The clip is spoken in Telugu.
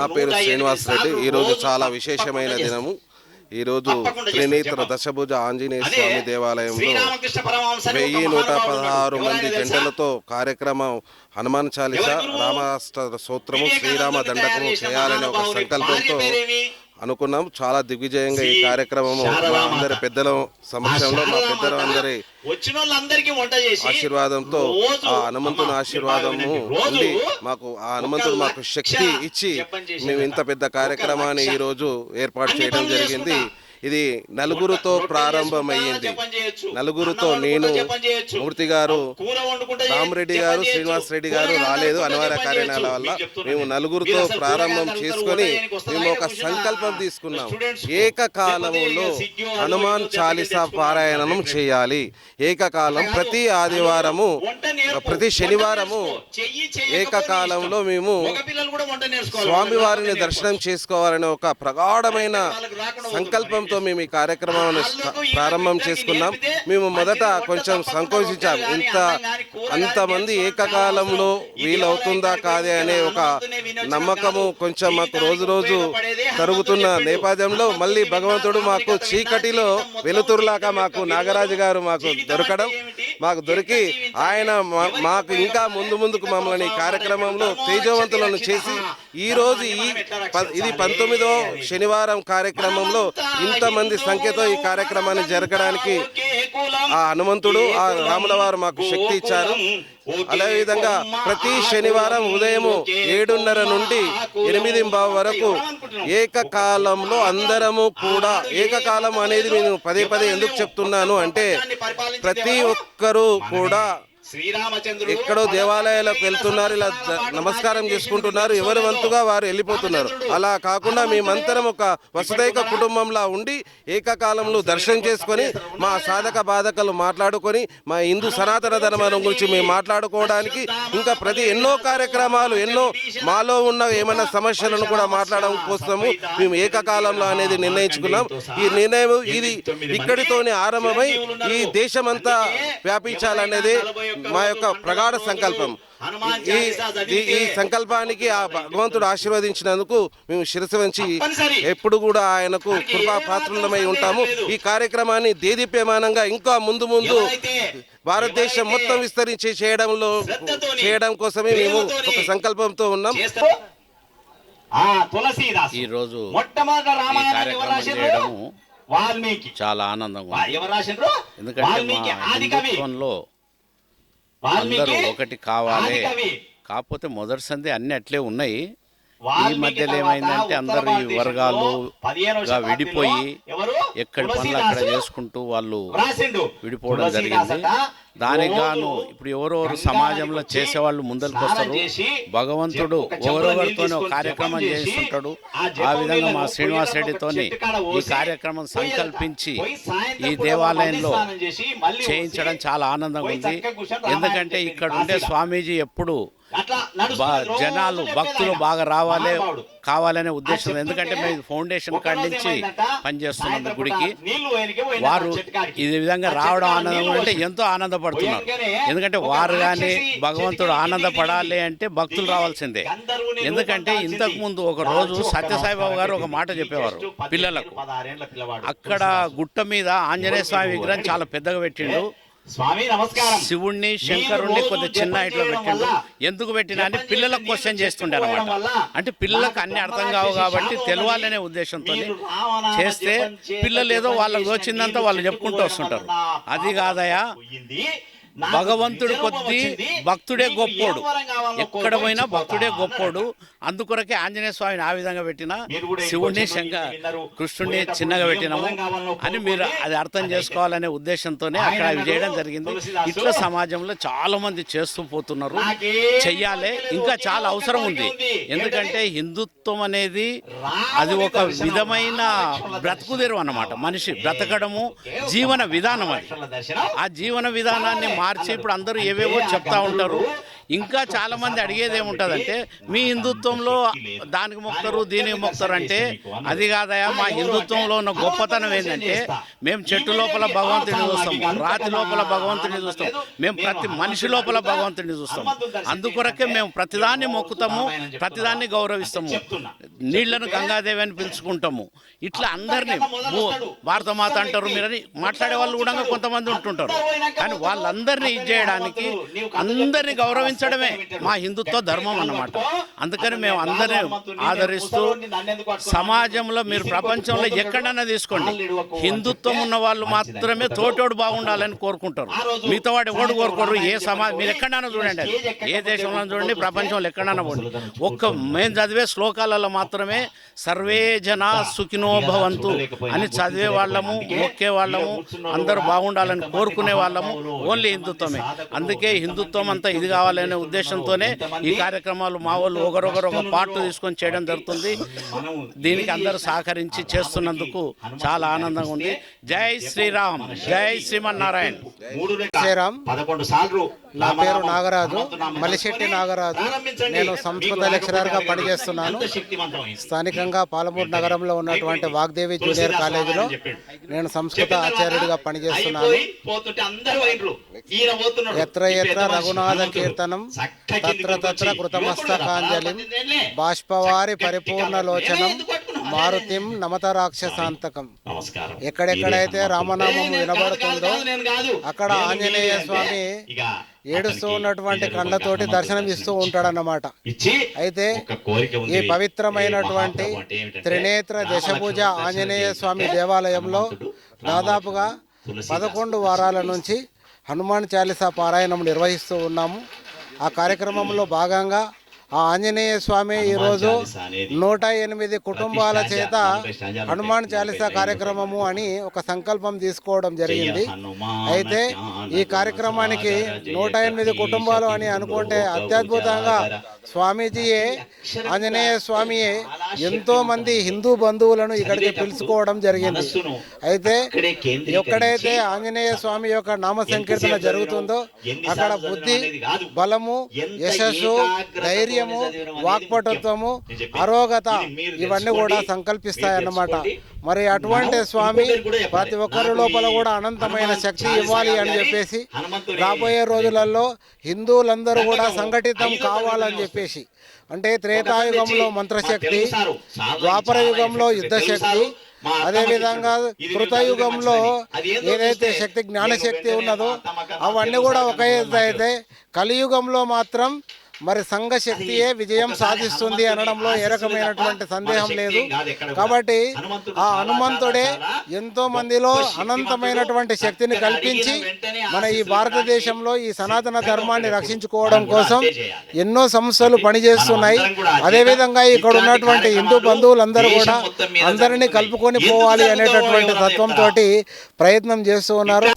నా పేరు శ్రీనివాస్ రెడ్డి. ఈరోజు చాలా విశేషమైన దినము. ఈరోజు త్రినేత్ర దశభుజ ఆంజనేయ స్వామి దేవాలయంలో వెయ్యి నూట పదహారు మంది జంటలతో కార్యక్రమం హనుమాన్ చాలీస రామాష్ట సూత్రము శ్రీరామ దండకము చేయాలనే ఒక సంకల్పంతో అనుకున్నాం. చాలా దిగ్విజయంగా ఈ కార్యక్రమము మా అందరి పెద్దల సమక్షంలో మా పెద్దల అందరి ఆశీర్వాదంతో ఆ హనుమంతుని ఆశీర్వాదము ఉండి మాకు ఆ హనుమంతుడు మాకు శక్తి ఇచ్చి మేము ఇంత పెద్ద కార్యక్రమాన్ని ఈ రోజు ఏర్పాటు చేయడం జరిగింది. ఇది నలుగురుతో ప్రారంభమయ్యింది నలుగురుతో నేను మూర్తి గారు రామరెడ్డి గారు శ్రీనివాస్ రెడ్డి గారు రాలేదు అనివార్య కార్యాలయాల వల్ల. మేము నలుగురితో ప్రారంభం చేసుకొని మేము ఒక సంకల్పం తీసుకున్నాం. ఏకకాలంలో హనుమాన్ చాలీసా పారాయణం చేయాలి. ఏకకాలం ప్రతి ఆదివారము ప్రతి శనివారము ఏకకాలంలో మేము స్వామివారిని దర్శనం చేసుకోవాలనే ఒక ప్రగాఢమైన సంకల్పంతో మేము ఈ కార్యక్రమాన్ని ప్రారంభం చేసుకున్నాం. మేము మొదట కొంచెం సంకోచించాం. ఇంత అంతమంది ఏకకాలంలో వీలవుతుందా కాదే అనే ఒక నమ్మకము కొంచెం మాకు రోజు రోజు తరుగుతున్న నేపథ్యంలో మళ్ళీ భగవంతుడు మాకు చీకటిలో వెలుతురులాగా మాకు నాగరాజు గారు మాకు దొరకడం. మాకు దొరికి ఆయన మాకు ఇంకా ముందు ముందుకు మమ్మల్ని కార్యక్రమంలో తేజవంతులను చేసి ఈ రోజు ఈ ఇది పంతొమ్మిదో శనివారం కార్యక్రమంలో ఇంతమంది సంఖ్యతో ఈ కార్యక్రమాన్ని జరగడానికి ఆ హనుమంతుడు ఆ రాముల వారు మాకు శక్తి ఇచ్చారు. అదే విధంగా ప్రతి శనివారం ఉదయము ఏడున్నర నుండి ఎనిమిది వరకు ఏకకాలంలో అందరము కూడా ఏకకాలం అనేది నేను పదే పదే ఎందుకు చెప్తున్నాను అంటే ప్రతి ఒక్కరూ కూడా ఎక్కడో దేవాలయాలకు వెళ్తున్నారు ఇలా నమస్కారం చేసుకుంటున్నారు ఎవరి వంతుగా వారు వెళ్ళిపోతున్నారు. అలా కాకుండా మేమంతరం ఒక వసుదైక కుటుంబంలా ఉండి ఏకకాలంలో దర్శనం చేసుకొని మా సాధక బాధకలు మాట్లాడుకొని మా హిందూ సనాతన ధర్మం గురించి మేము మాట్లాడుకోవడానికి ఇంకా ప్రతి ఎన్నో కార్యక్రమాలు ఎన్నో మాలో ఉన్న ఏమైనా సమస్యలను కూడా మాట్లాడడం కోసము మేము ఏకకాలంలో అనేది నిర్ణయించుకున్నాం. ఈ నిర్ణయం ఇది ఇక్కడితోనే ఆరంభమై ఈ దేశమంతా వ్యాపించాలనేది మా యొక్క ప్రగాఢ సంకల్పం. ఈ ఈ- ఈ సంకల్పానికి ఆ భగవంతుడు ఆశీర్వదించినందుకు మేము శిరసు వంచి ఎప్పుడు కూడా ఆయనకు కృపా పాత్రులమై ఉంటాము. ఈ కార్యక్రమాన్ని దేదీప్యమానంగా ఇంకా ముందు ముందు భారతదేశం మొత్తం విస్తరించి చేయడంలో చేయడం కోసమే మేము ఒక సంకల్పంతో ఉన్నాం. చేస్తూ. ఆ తులసీదాస్ ఈరోజు చేయడము వాల్మీకి. చాలా ఆనందంగా ఎందుకంటే మా వాల్మీకి ఆది కవి. హిందుత్వంలో అందరూ ఒకటి కావాలి. కాకపోతే మొదటి సంధి అన్ని అట్లే ఉన్నాయి. ఈ మధ్యలో ఏమైందంటే అందరూ ఈ వర్గాలు విడిపోయి? ఎక్కడి పనులు అక్కడ చేసుకుంటూ వాళ్ళు విడిపోవడం జరిగింది. దానికి గాను ఇప్పుడు ఎవరెవరు సమాజంలో చేసేవాళ్ళు ముందరికి వస్తారు. భగవంతుడు ఎవరెవరితోనే కార్యక్రమం చేస్తుంటాడు. ఆ విధంగా మా శ్రీనివాస్ రెడ్డితోని ఈ కార్యక్రమం సంకల్పించి ఈ దేవాలయంలో చేయించడం చాలా ఆనందంగా ఉంది. ఎందుకంటే ఇక్కడ ఉండే. స్వామీజీ ఎప్పుడు జనాలు భక్తులు. బాగా రావాలి. కావాలనే ఉద్దేశం ఎందుకంటే మేము ఫౌండేషన్ కాడి నుంచి పనిచేస్తున్నాం గుడికి వారు. ఈ విధంగా రావడం ఆనందం అంటే ఎంతో ఆనందపడుతున్నారు ఎందుకంటే వారు కానీ భగవంతుడు ఆనందపడాలి అంటే భక్తులు రావాల్సిందే ఎందుకంటే రూపం ఇంతకు దాల్చింది. ముందు ఒక రోజు సత్యసాయిబాబు గారు ఒక మాట. చెప్పేవారు పిల్లలకు. అక్కడ గుట్ట మీద ఆంజనేయ స్వామి విగ్రహం చాలా పెద్దగా పెట్టిండు స్వామి నమస్కారం. శివుణ్ణి శంకరుణ్ణి జపం చిన్న ఇట్లా పెట్టిండు. ఎందుకు పెట్టినా? అని పిల్లలకు క్వశ్చన్ చేస్తుండే అనమాట అంటే పిల్లలకు అన్ని అర్థం కావు కాబట్టి తెలవాలనే. ఉద్దేశంతో చేస్తే పిల్లలు ఏదో వాళ్ళకి వచ్చిందంతా వాళ్ళు చెప్పుకుంటూ వస్తుంటారు. అది కాదయా భగవంతుడు కొద్ది. భక్తుడే గొప్పోడు ఎక్కడ పోయినా భక్తుడే గొప్పోడు. అందుకొరకే ఆంజనేయ స్వామిని ఆ విధంగా పెట్టిన ఇంకొంచెం శంక. కృష్ణుడిని చిన్నగా పెట్టినాము అని మీరు. అది అర్థం. చేసుకోవాలనే ఉద్దేశంతోనే అక్కడ అవి చేయడం జరిగింది ఇట్లా సమాజంలో చాలా మంది చేస్తూ పోతున్నారు చెయ్యాలి ఇంకా. చాలా అవసరం ఉంది. ఎందుకంటే హిందుత్వం అనేది అది ఒక విధమైన బ్రతుకుదేరు అన్నమాట మనిషి బ్రతకడము జీవన విధానం అది ఆ జీవన విధానాన్ని మార్చి ఇప్పుడు అందరూ ఏవేవో చెప్తా ఉంటారు. ఇంకా చాలా మంది అడిగేది ఏముంటుందంటే మీ హిందుత్వంలో దానికి మొక్కరు దీనికి మొక్కరు అంటే అది కాదయా మా హిందుత్వంలో ఉన్న గొప్పతనం ఏంటంటే మేము చెట్టు లోపల భగవంతుడిని చూస్తాం రాతి లోపల భగవంతుడిని చూస్తాం మేము ప్రతి మనిషి లోపల భగవంతుడిని చూస్తాం. అందుకొరకే మేము ప్రతిదాన్ని మొక్కుతాము ప్రతిదాన్ని గౌరవిస్తాము. నీళ్ళను గంగాదేవి అని పిలుచుకుంటాము. ఇట్లా అందరినీ భారతమాత అంటారు మీరని మాట్లాడే వాళ్ళు కూడా కొంతమంది ఉంటుంటారు. కానీ వాళ్ళందరినీ ఇది చేయడానికి అందరినీ గౌరవించడమే మా హిందుత్వ ధర్మం అన్నమాట. అందుకని మేము అందరినీ ఆదరిస్తూ సమాజంలో మీరు ప్రపంచంలో ఎక్కడైనా తీసుకోండి. హిందుత్వం ఉన్న వాళ్ళు మాత్రమే తోటోడు బాగుండాలని కోరుకుంటారు. మిగతా వాడు ఎవడు కోరుకోరు? ఏ సమాజం మీరు ఎక్కడైనా చూడండి. అది ఏ దేశంలో చూడండి ప్రపంచంలో ఎక్కడైనా పోండి. ఒక్క మేము చదివే శ్లోకాలలో మాత్రమే సర్వే జన సుఖినో భవంతు అని చదివే వాళ్ళము మొక్కే వాళ్ళము అందరూ బాగుండాలని కోరుకునే వాళ్ళము ఓన్లీ హిందుత్వమే. అందుకే హిందుత్వం అంతా ఇది కావాలనే ఉద్దేశంతోనే ఈ కార్యక్రమాలు మా వాళ్ళు ఒకరొకరు ఒక పార్ట్ తీసుకొని చేయడం జరుగుతుంది. దీనికి అందరూ సహకరించి చేస్తున్నందుకు చాలా ఆనందంగా ఉంది. జై శ్రీరామ్. జై శ్రీమన్నారాయణ. శ్రీరామ్. పదకొండు సార్లు నా పేరు నాగరాజు మలిశెట్టి నాగరాజు. నేను సంస్కృత లెక్చరర్గా పనిచేస్తున్నాను. స్థానికంగా పాలమూరు నగరంలో ఉన్నటువంటి వాగ్దేవి జూనియర్ కాలేజీలో నేను సంస్కృత ఆచార్యుడిగా పనిచేస్తున్నాను. ఎత్ర ఎత్ర రఘునాథ. కీర్తనం తత్ర తత్ర కృతమస్తకాంజలిం బాష్పవారి పరిపూర్ణ లోచనం? మారుతిం నమత రాక్షసాంతకం. నమస్కారం. ఎక్కడెక్కడైతే రామనామం వినబడుతుందో. అక్కడ ఆంజనేయ స్వామి ఇక ఏడుస్తూ ఉన్నటువంటి కళ్ళతోటి దర్శనం ఇస్తూ ఉంటాడన్నమాట. ఇచ్చి అయితే ఒక కోరిక ఉంది. ఈ పవిత్రమైనటువంటి త్రినేత్ర దశభుజ ఆంజనేయ స్వామి దేవాలయంలో దాదాపుగా పదకొండు వారాల నుంచి హనుమాన్ చాలీసా పారాయణం నిర్వహిస్తూ ఉన్నాము. ఆ కార్యక్రమంలో భాగంగా ఆ ఆంజనేయ స్వామి ఈరోజు నూట ఎనిమిది కుటుంబాల చేత హనుమాన్. చాలీసా కార్యక్రమము అని ఒక సంకల్పం తీసుకోవడం జరిగింది అయితే ఈ కార్యక్రమానికి నూట ఎనిమిది కుటుంబాలు అని అనుకుంటే అత్యద్భుతంగా స్వామీజీయే ఆంజనేయ స్వామియే ఎంతో మంది హిందూ బంధువులను ఇక్కడికి పిలుచుకోవడం జరిగింది. అయితే ఎక్కడైతే ఆంజనేయ స్వామి యొక్క నామ సంకీర్తన జరుగుతుందో అక్కడ బుద్ధి బలము యశస్సు ధైర్యము వాక్పటుత్వము అరోగత ఇవన్నీ కూడా సంకల్పిస్తాయన్నమాట. మరి అటువంటి స్వామి ప్రతి ఒక్కరి లోపల కూడా అనంతమైన శక్తి ఇవ్వాలి అని చెప్పేసి రాబోయే రోజులలో హిందువులందరూ కూడా సంఘటితం కావాలని చెప్పేసి. అంటే త్రేతాయుగంలో మంత్రశక్తి ద్వాపర యుగంలో యుద్ధశక్తి అదేవిధంగా కృతయుగంలో ఏదైతే శక్తి జ్ఞానశక్తి ఉన్నదో అవన్నీ కూడా ఒక అయితే కలియుగంలో మాత్రం మరి సంఘ శక్తియే విజయం సాధిస్తుంది అనడంలో ఏ రకమైనటువంటి సందేహం లేదు. కాబట్టి ఆ హనుమంతుడే ఎంతో మందిలో అనంతమైనటువంటి శక్తిని కల్పించి మన ఈ భారతదేశంలో ఈ సనాతన ధర్మాన్ని రక్షించుకోవడం కోసం ఎన్నో సంస్థలు పనిచేస్తున్నాయి. అదేవిధంగా ఇక్కడ ఉన్నటువంటి హిందూ బంధువులందరూ కూడా అందరినీ కలుపుకొని పోవాలి అనేటటువంటి తత్వంతో ప్రయత్నం చేస్తూ ఉన్నారు.